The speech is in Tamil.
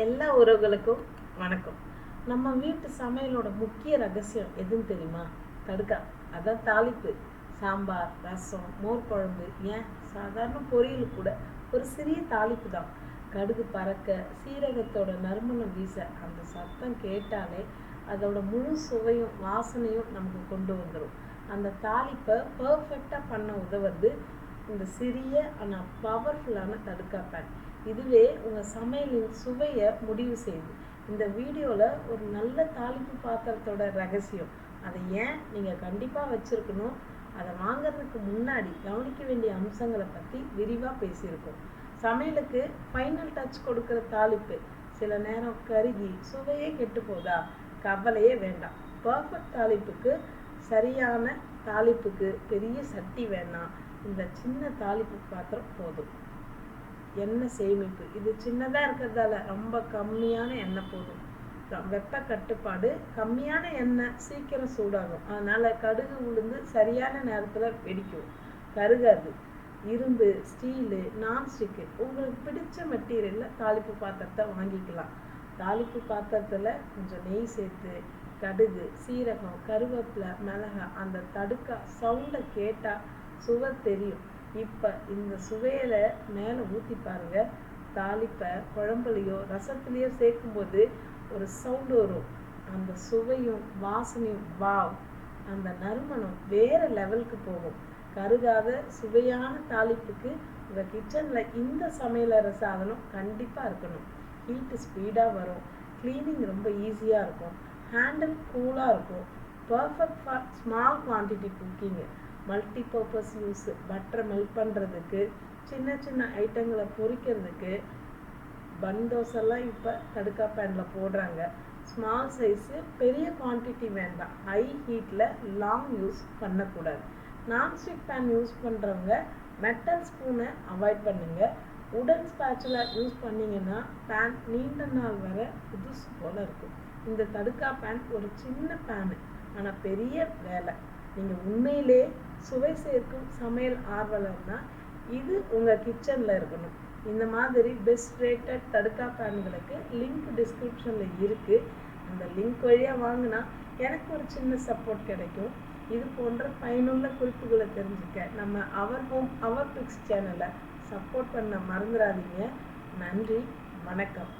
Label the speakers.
Speaker 1: எல்லா உறவுகளுக்கும் வணக்கம். நம்ம வீட்டு சமையலோட முக்கிய ரகசியம் எதுன்னு தெரியுமா? தடுக்கா. அதான் தாளிப்பு. சாம்பார் ரசம் மோர் குழம்பு. ஏன்? சாதாரண பொரியல் கூட ஒரு சிறிய தாளிப்பு தான். கடுகு பறக்க சீரகத்தோட நறுமணம் வீச அந்த சத்தம் கேட்டாலே அதோட முழு சுவையும் வாசனையும் நமக்கு கொண்டு வந்துடும் அந்த தாளிப்பை பர்ஃபெக்டாக பண்ண உதவுறது இந்த சிறிய ஆனால் பவர்ஃபுல்லான தடுக்கா பேன் இதுவே உங்கள் சமையலின் சுவையை முடிவு செய்யுது. இந்த வீடியோவில் ஒரு நல்ல தாளிப்பு பாத்திரத்தோட ரகசியம். அதை ஏன் நீங்கள் கண்டிப்பாக வச்சுருக்கணும்? அதை வாங்கிறதுக்கு முன்னாடி கவனிக்க வேண்டிய அம்சங்களை பற்றி விரிவாக பேசியிருக்கோம். சமையலுக்கு ஃபைனல் டச் கொடுக்குற தாளிப்பு. சில நேரம் கருகி சுவையே கெட்டு போதா கவலையே வேண்டாம். பர்ஃபெக்ட் தாளிப்புக்கு சரியான தாளிப்புக்கு பெரிய சட்டி வேணாம். இந்த சின்ன தாளிப்பு பாத்திரம் போதும். எண்ணெய் சேமிப்பு. இது சின்னதாக இருக்கிறதால ரொம்ப கம்மியான எண்ணெய் போதும். வெப்ப கட்டுப்பாடு. கம்மியான எண்ணெய் சீக்கிரம் சூடாகும். அதனால் கடுகு உளுந்து சரியான நேரத்தில் வெடிக்கும். கருகாது இரும்பு ஸ்டீலு நான்ஸ்டிக்கு. உங்களுக்கு பிடிச்ச மெட்டீரியலில் தாளிப்பு பாத்திரத்தை வாங்கிக்கலாம். தாளிப்பு பாத்திரத்தில் கொஞ்சம் நெய் சேர்த்து கடுகு சீரகம் கருவேப்பிலை மிளகாய் அந்த தடுக்கா சவுண்டை கேட்டால் சுவர் தெரியும். இப்போ இந்த சுவையில மேலே ஊற்றி பாருங்க. தாளிப்பை குழம்புலையோ ரசத்துலேயோ சேர்க்கும்போது ஒரு சவுண்டு வரும். அந்த சுவையும் வாசனையும் வாவ் அந்த நறுமணம் வேற லெவலுக்கு போகும். கருகாத சுவையான தாளிப்புக்கு உங்கள் கிச்சனில் இந்த சமையலறை சாதனம் கண்டிப்பாக இருக்கணும். ஹீட்டு ஸ்பீடாக வரும். க்ளீனிங் ரொம்ப ஈஸியாக இருக்கும். ஹேண்டில் கூலாக இருக்கும். பர்ஃபெக்ட் ஃபார் ஸ்மால் குவான்டிட்டி குக்கிங்கு மல்டி பர்பஸ் யூஸ் பட்டரை மெல்ட் பண்ணுறதுக்கு சின்ன சின்ன ஐட்டங்களை பொரிக்கிறதுக்கு பன் தோசைலாம் இப்போ தடுக்கா பேனில் போடுறாங்க. ஸ்மால் சைஸு பெரிய குவான்டிட்டி வேண்டாம். ஹை ஹீட்டில் லாங் யூஸ் பண்ணக்கூடாது. நான்ஸ்டிக் பேன் யூஸ் பண்ணுறவங்க மெட்டல் ஸ்பூனை அவாய்ட் பண்ணுங்கள் உடன் ஸ்பேச்சுலா யூஸ் பண்ணீங்கன்னா பேன் நீண்ட நாள் வரை புதுசு போல் இருக்கும். இந்த தடுக்கா பேன் ஒரு சின்ன பேனு ஆனால் பெரிய வேலை. நீங்கள் உண்மையிலே சுவை சேர்க்கும் சமையல் ஆர்வலர்னா இது உங்கள் கிச்சனில் இருக்கணும். இந்த மாதிரி பெஸ்ட் ரேட்டட் தடுக்கா பேன்களுக்கு லிங்க் டிஸ்கிரிப்ஷனில் இருக்குது அந்த லிங்க் வழியாக வாங்கினா எனக்கு ஒரு சின்ன சப்போர்ட் கிடைக்கும். இது போன்ற பயனுள்ள குறிப்புகளை தெரிஞ்சுக்க நம்ம அவர் ஹோம் அவர் பிக்ஸ் சேனலை சப்போர்ட் பண்ண மறந்துடாதீங்க நன்றி வணக்கம்.